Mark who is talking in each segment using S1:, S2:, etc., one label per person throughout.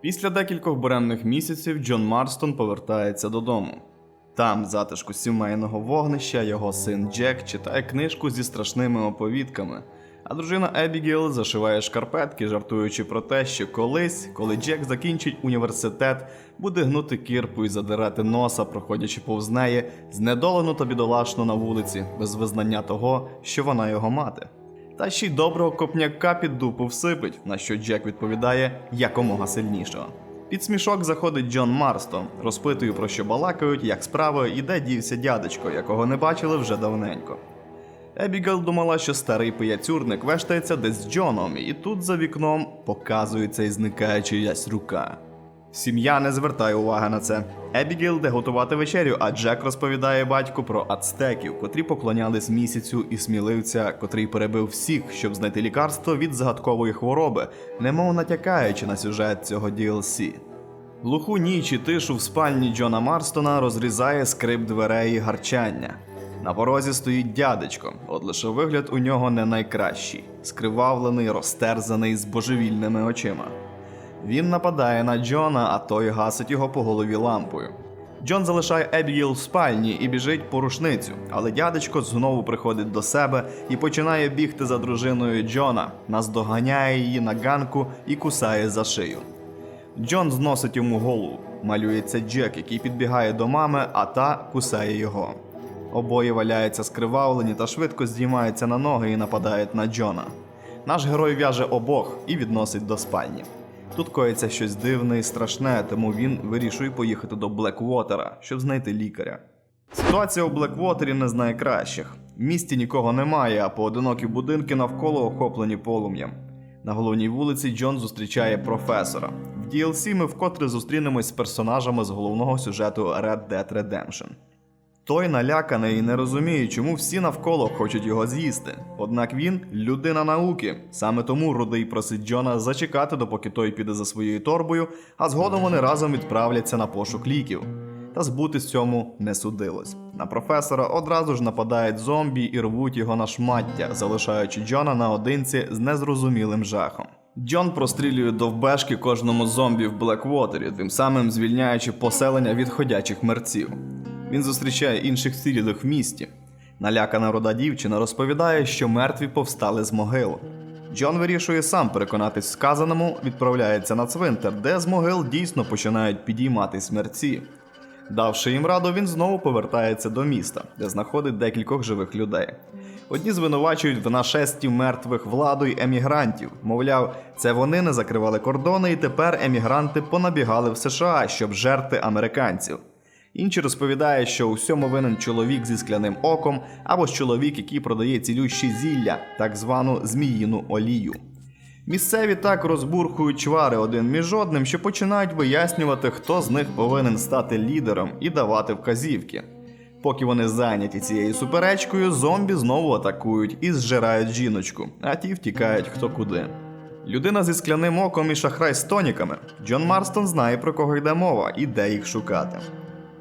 S1: Після декількох буремних місяців Джон Марстон повертається додому. Там, в затишку сімейного вогнища, його син Джек читає книжку зі страшними оповідками, а дружина Ебігіл зашиває шкарпетки, жартуючи про те, що колись, коли Джек закінчить університет, буде гнути кірпу і задирати носа, проходячи повз неї, знедолену та бідолашну на вулиці, без визнання того, що вона його мати. Та ще й доброго копняка під дупу всипить, на що Джек відповідає якомога сильнішого. Під смішок заходить Джон Марстон, розпитує про що балакають, як справи і де дівся дядечко, якого не бачили вже давненько. Ебігел думала, що старий пияцюрник вештається десь з Джоном, і тут за вікном показується і зникає чиясь рука. Сім'я не звертає уваги на це. Ебігіл де готувати вечерю, а Джек розповідає батьку про ацтеків, котрі поклонялись місяцю і сміливця, котрий перебив всіх, щоб знайти лікарство від загадкової хвороби, немов натякаючи на сюжет цього DLC. Глуху ніч і тишу в спальні Джона Марстона розрізає скрип дверей і гарчання. На порозі стоїть дядечко, от лише вигляд у нього не найкращий, скривавлений, розтерзаний з божевільними очима. Він нападає на Джона, а той гасить його по голові лампою. Джон залишає Ебігіл в спальні і біжить по рушницю, але дядечко знову приходить до себе і починає бігти за дружиною Джона, наздоганяє її на ганку і кусає за шию. Джон зносить йому голову. Малюється Джек, який підбігає до мами, а та кусає його. Обоє валяються скривавлені та швидко здіймаються на ноги і нападають на Джона. Наш герой в'яже обох і відносить до спальні. Тут коїться щось дивне і страшне, тому він вирішує поїхати до Блеквотера, щоб знайти лікаря. Ситуація у Блеквотері не з найкращих. В місті нікого немає, а поодинокі будинки навколо охоплені полум'ям. На головній вулиці Джон зустрічає професора. В DLC ми вкотре зустрінемось з персонажами з головного сюжету Red Dead Redemption. Той наляканий і не розуміє, чому всі навколо хочуть його з'їсти. Однак він людина науки. Саме тому рудий просить Джона зачекати, допоки той піде за своєю торбою, а згодом вони разом відправляться на пошук ліків. Та збутись цьому не судилось. На професора одразу ж нападають зомбі і рвуть його на шмаття, залишаючи Джона наодинці з незрозумілим жахом. Джон прострілює довбешки кожному зомбі в Блеквотері, тим самим звільняючи поселення від ходячих мерців. Він зустрічає інших цілілих в місті. Налякана рода дівчина розповідає, що мертві повстали з могил. Джон вирішує сам переконатись сказаному, відправляється на цвинтар, де з могил дійсно починають підійматись мерці. Давши їм раду, він знову повертається до міста, де знаходить декількох живих людей. Одні звинувачують в нашесті мертвих владу й емігрантів. Мовляв, це вони не закривали кордони, і тепер емігранти понабігали в США, щоб жерти американців. Інші розповідають, що у всьому винен чоловік зі скляним оком або ж чоловік, який продає цілющі зілля, так звану зміїну олію. Місцеві так розбурхують чвари один між одним, що починають вияснювати, хто з них повинен стати лідером і давати вказівки. Поки вони зайняті цією суперечкою, зомбі знову атакують і зжирають жіночку, а ті втікають хто куди. Людина зі скляним оком і шахрай з тоніками. Джон Марстон знає про кого йде мова і де їх шукати.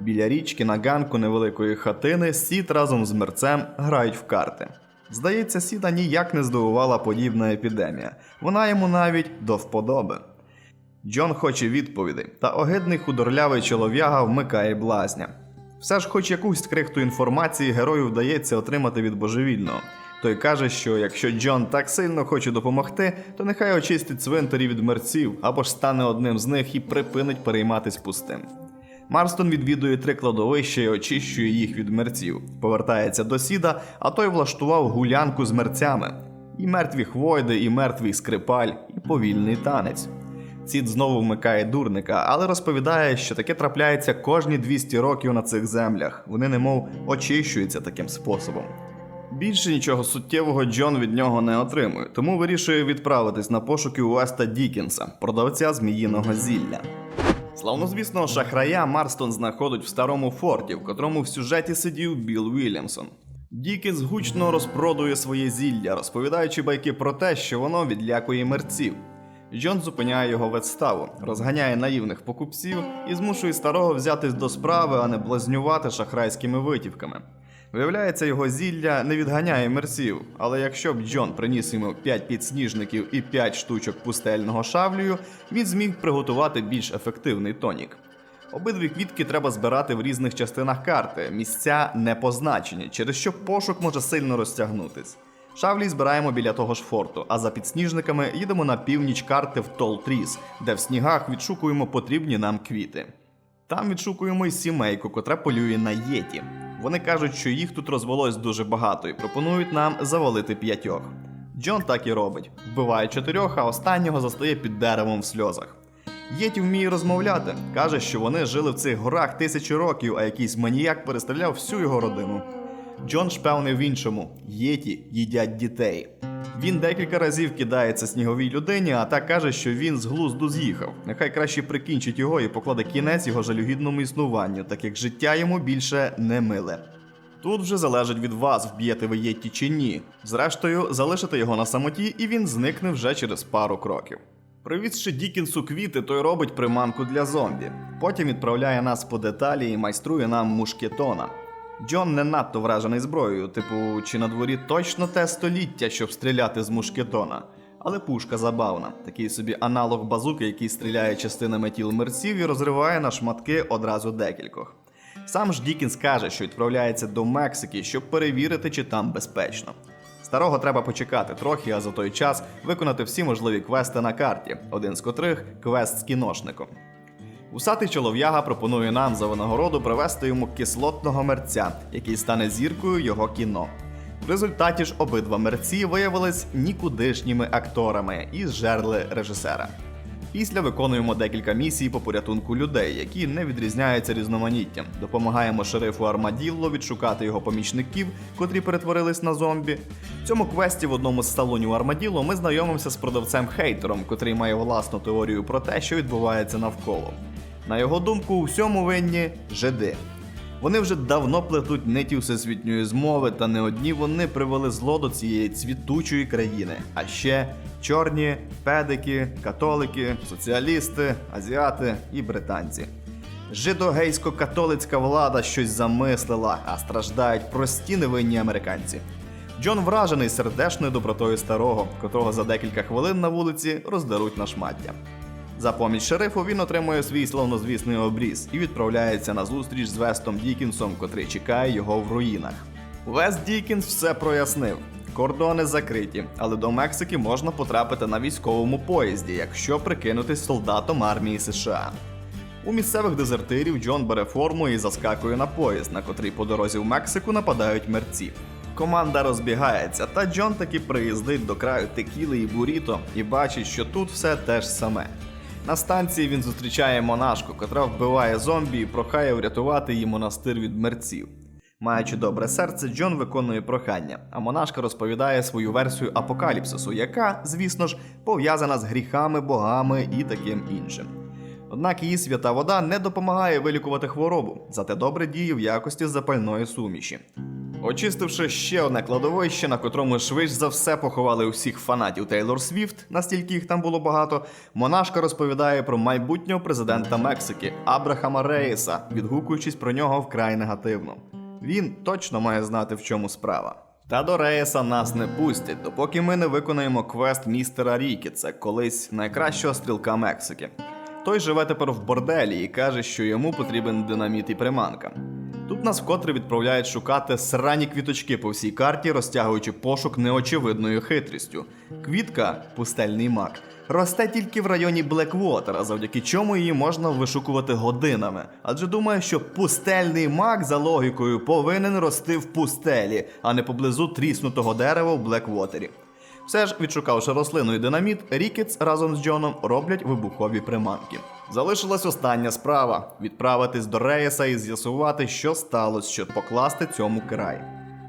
S1: Біля річки на ганку невеликої хатини Сід разом з мерцем грають в карти. Здається, Сіда ніяк не здивувала подібна епідемія. Вона йому навіть до вподоби. Джон хоче відповідей, та огидний худорлявий чолов'яга вмикає блазня. Все ж, хоч якусь крихту інформації герою вдається отримати від божевільного. Той каже, що якщо Джон так сильно хоче допомогти, то нехай очистить цвинтарі від мерців або ж стане одним з них і припинить перейматись пустим. Марстон відвідує три кладовища і очищує їх від мерців. Повертається до сіда, а той влаштував гулянку з мерцями. І мертві хвойди, і мертвий скрипаль, і повільний танець. Сід знову вмикає дурника, але розповідає, що таке трапляється кожні 200 років на цих землях. Вони немов очищуються таким способом. Більше нічого суттєвого Джон від нього не отримує, тому вирішує відправитись на пошуки Уеста Дікінса, продавця зміїного зілля. Славнозвісного шахрая Марстон знаходить в старому форті, в котрому в сюжеті сидів Білл Вільямсон. Дікінс гучно розпродує своє зілля, розповідаючи байки про те, що воно відлякує мерців. Джон зупиняє його відставу, розганяє наївних покупців і змушує старого взятись до справи, а не блазнювати шахрайськими витівками. Виявляється, його зілля не відганяє мерсів, але якщо б Джон приніс йому 5 підсніжників і 5 штучок пустельного шавлію, він зміг приготувати більш ефективний тонік. Обидві квітки треба збирати в різних частинах карти, місця не позначені, через що пошук може сильно розтягнутись. Шавлі збираємо біля того ж форту, а за підсніжниками їдемо на північ карти в Толтріс, де в снігах відшукуємо потрібні нам квіти. Там відшукуємо й сімейку, котра полює на єті. Вони кажуть, що їх тут розвелось дуже багато і пропонують нам завалити п'ятьох. Джон так і робить, вбиває чотирьох, а останнього застає під деревом в сльозах. Єті вміє розмовляти, каже, що вони жили в цих горах тисячі років, а якийсь маніяк перестріляв всю його родину. Джон ж певний в іншому: єті їдять дітей. Він декілька разів кидається сніговій людині, а та каже, що він з глузду з'їхав. Нехай краще прикінчить його і покладе кінець його жалюгідному існуванню, так як життя йому більше не миле. Тут вже залежить від вас, вб'єте ви Єтті чи ні. Зрештою, залишите його на самоті, і він зникне вже через пару кроків. Привізши Дікінсу квіти, той робить приманку для зомбі. Потім відправляє нас по деталі і майструє нам мушкетона. Джон не надто вражений зброєю, типу, чи на дворі точно те століття, щоб стріляти з мушкетона. Але пушка забавна, такий собі аналог базуки, який стріляє частинами тіл мерців і розриває на шматки одразу декількох. Сам ж Дікінс каже, що відправляється до Мексики, щоб перевірити, чи там безпечно. Старого треба почекати трохи, а за той час виконати всі можливі квести на карті, один з котрих квест з кіношником. Усатий чолов'яга пропонує нам за винагороду привезти йому кислотного мерця, який стане зіркою його кіно. В результаті ж обидва мерці виявились нікудишніми акторами і зжерли режисера. Після виконуємо декілька місій по порятунку людей, які не відрізняються різноманіттям. Допомагаємо шерифу Армаділло відшукати його помічників, котрі перетворились на зомбі. В цьому квесті в одному з салонів Армаділло ми знайомимося з продавцем хейтером, котрий має власну теорію про те, що відбувається навколо. На його думку, у всьому винні жиди. Вони вже давно плетуть ниті всесвітньої змови, та не одні вони привели зло до цієї цвітучої країни. А ще чорні, педики, католики, соціалісти, азіати і британці. Жидо-гейсько-католицька влада щось замислила, а страждають прості невинні американці. Джон вражений сердечною добротою старого, котрого за декілька хвилин на вулиці роздеруть на шмаття. За поміч шерифу він отримує свій славнозвісний обріз і відправляється на зустріч з Вестом Дікінсом, котрий чекає його в руїнах. Вест Дікінс все прояснив. Кордони закриті, але до Мексики можна потрапити на військовому поїзді, якщо прикинутись солдатом армії США. У місцевих дезертирів Джон бере форму і заскакує на поїзд, на котрий по дорозі в Мексику нападають мерці. Команда розбігається, та Джон таки приїздить до краю текіли і буріто і бачить, що тут все те ж саме. На станції він зустрічає монашку, котра вбиває зомбі і прохає врятувати її монастир від мерців. Маючи добре серце, Джон виконує прохання, а монашка розповідає свою версію апокаліпсису, яка, звісно ж, пов'язана з гріхами, богами і таким іншим. Однак її свята вода не допомагає вилікувати хворобу, зате добре діє в якості запальної суміші. Очистивши ще одне кладовище, на котрому швидше за все поховали усіх фанатів Тейлор Свіфт, настільки їх там було багато, монашка розповідає про майбутнього президента Мексики Абрахама Рейса, відгукуючись про нього вкрай негативно. Він точно має знати, в чому справа. Та до Рейса нас не пустять, допоки ми не виконаємо квест містера це колись найкращого стрілка Мексики. Той живе тепер в борделі і каже, що йому потрібен динаміт і приманка. Тут нас вкотре відправляють шукати срані квіточки по всій карті, розтягуючи пошук неочевидною хитрістю. Квітка пустельний мак. Росте тільки в районі Блеквотера, завдяки чому її можна вишукувати годинами. Адже думаю, що пустельний мак за логікою повинен рости в пустелі, а не поблизу тріснутого дерева в Блеквотері. Все ж, відшукавши рослину і динаміт, Рікетс разом з Джоном роблять вибухові приманки. Залишилась остання справа відправитись до Рейса і з'ясувати, що сталося, щоб покласти цьому край.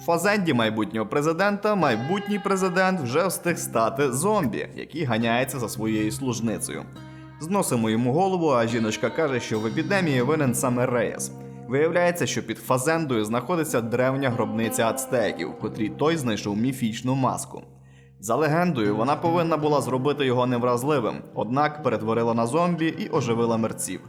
S1: В фазенді майбутнього президента майбутній президент вже встиг стати зомбі, який ганяється за своєю служницею. Зносимо йому голову, а жіночка каже, що в епідемії винен саме Рейс. Виявляється, що під фазендою знаходиться древня гробниця ацтеків, в котрій той знайшов міфічну маску. За легендою, вона повинна була зробити його невразливим, однак перетворила на зомбі і оживила мерців.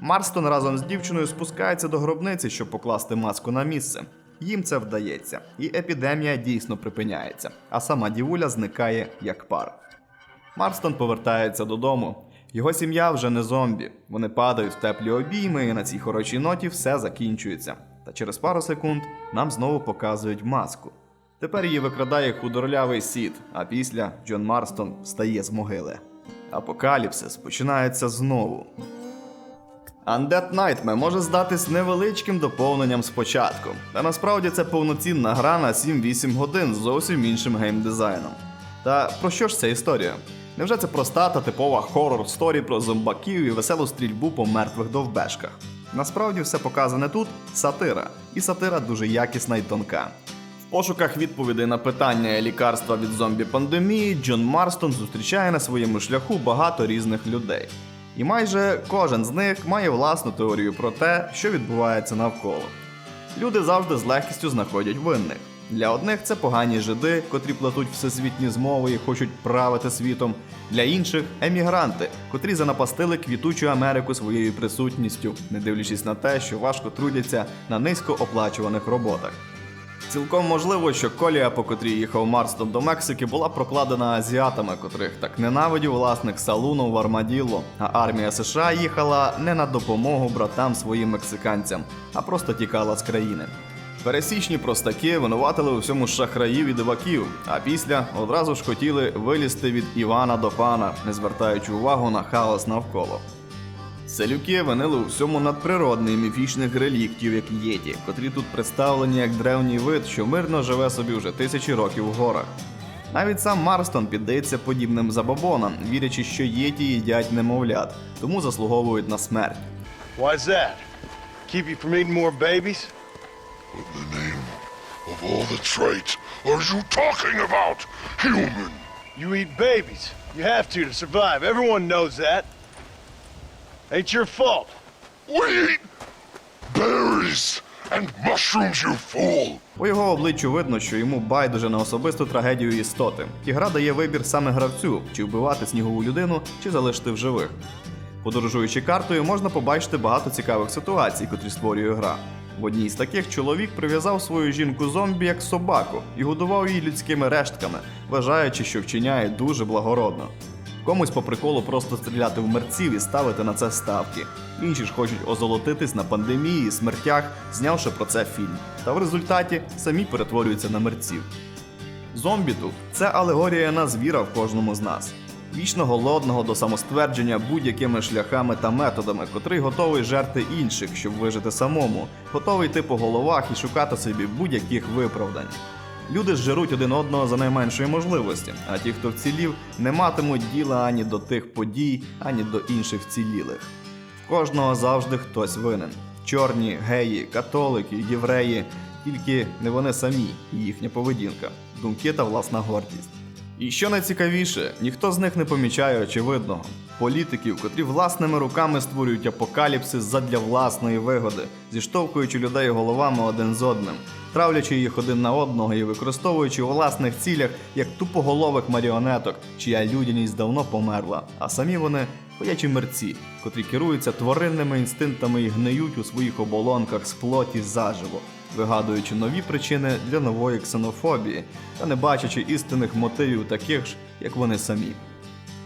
S1: Марстон разом з дівчиною спускається до гробниці, щоб покласти маску на місце. Їм це вдається, і епідемія дійсно припиняється, а сама дівуля зникає як пар. Марстон повертається додому. Його сім'я вже не зомбі. Вони падають в теплі обійми, і на цій хорошій ноті все закінчується. Та через пару секунд нам знову показують маску. Тепер її викрадає худорлявий сід, а після Джон Марстон встає з могили. Апокаліпсис починається знову. Undead Nightmare може здатись невеличким доповненням спочатку, та насправді це повноцінна гра на 7-8 годин з зовсім іншим геймдизайном. Та про що ж ця історія? Невже це проста та типова хоррор сторі про зомбаків і веселу стрільбу по мертвих довбешках? Насправді все показане тут сатира, і сатира дуже якісна і тонка. Пошуках відповідей на питання лікарства від зомбі-пандемії Джон Марстон зустрічає на своєму шляху багато різних людей. І майже кожен з них має власну теорію про те, що відбувається навколо. Люди завжди з легкістю знаходять винних. Для одних це погані жиди, котрі платуть всесвітні змови і хочуть правити світом. Для інших емігранти, котрі занапастили квітучу Америку своєю присутністю, не дивлячись на те, що важко трудяться на низькооплачуваних роботах. Цілком можливо, що колія, по котрій їхав Марстон до Мексики, була прокладена азіатами, котрих так ненавидів власник салуну в Армаділло, а армія США їхала не на допомогу братам своїм мексиканцям, а просто тікала з країни. Пересічні простаки винуватили у всьому шахраїв і диваків, а після одразу ж хотіли вилізти від Івана до пана, не звертаючи увагу на хаос навколо. Селюки винили у всьому надприродний міфічних реліктів, як єті, котрі тут представлені як древній вид, що мирно живе собі вже тисячі років в горах. Навіть сам Марстон піддається подібним забобонам, вірячи, що єті їдять немовлят, тому заслуговують на смерть.
S2: Why's that? Keep you from eating more babies?
S3: What in the name of all the traits are you talking about, human?
S2: You eat babies. You have to to survive. Everyone knows that. Ain't your fault.
S3: We eat berries and mushrooms, you fool!
S1: По його обличчю видно, що йому байдуже на особисту трагедію істоти. І гра дає вибір саме гравцю, чи вбивати снігову людину, чи залишити в живих. Подорожуючи картою, можна побачити багато цікавих ситуацій, котрі створює гра. В одній з таких чоловік прив'язав свою жінку зомбі як собаку і годував її людськими рештками, вважаючи, що вчиняє дуже благородно. Комусь по приколу просто стріляти в мерців і ставити на це ставки. Інші ж хочуть озолотитись на пандемії смертях, знявши про це фільм. Та в результаті самі перетворюються на мерців. Зомбі тут це алегорія на звіра в кожному з нас. Вічно голодного до самоствердження будь-якими шляхами та методами, котрий готовий жерти інших, щоб вижити самому, готовий йти по головах і шукати собі будь-яких виправдань. Люди жируть один одного за найменшої можливості, а ті, хто вцілів, не матимуть діла ані до тих подій, ані до інших вцілілих. В кожного завжди хтось винен: чорні, геї, католики, євреї, тільки не вони самі і їхня поведінка, думки та власна гордість. І що найцікавіше, ніхто з них не помічає очевидного політиків, котрі власними руками створюють апокаліпсис задля власної вигоди, зіштовхуючи людей головами один з одним, травлячи їх один на одного і використовуючи у власних цілях як тупоголових маріонеток, чия людяність давно померла, а самі вони ходячі мерці, котрі керуються тваринними інстинктами і гниють у своїх оболонках з плоті заживо вигадуючи нові причини для нової ксенофобії та не бачачи істинних мотивів таких ж, як вони самі.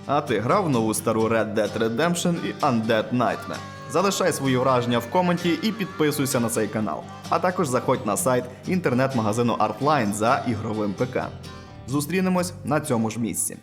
S1: А ти грав нову стару Red Dead Redemption і Undead Nightmare? Залишай свої враження в коменті і підписуйся на цей канал. А також заходь на сайт інтернет-магазину Artline за ігровим ПК. Зустрінемось на цьому ж місці.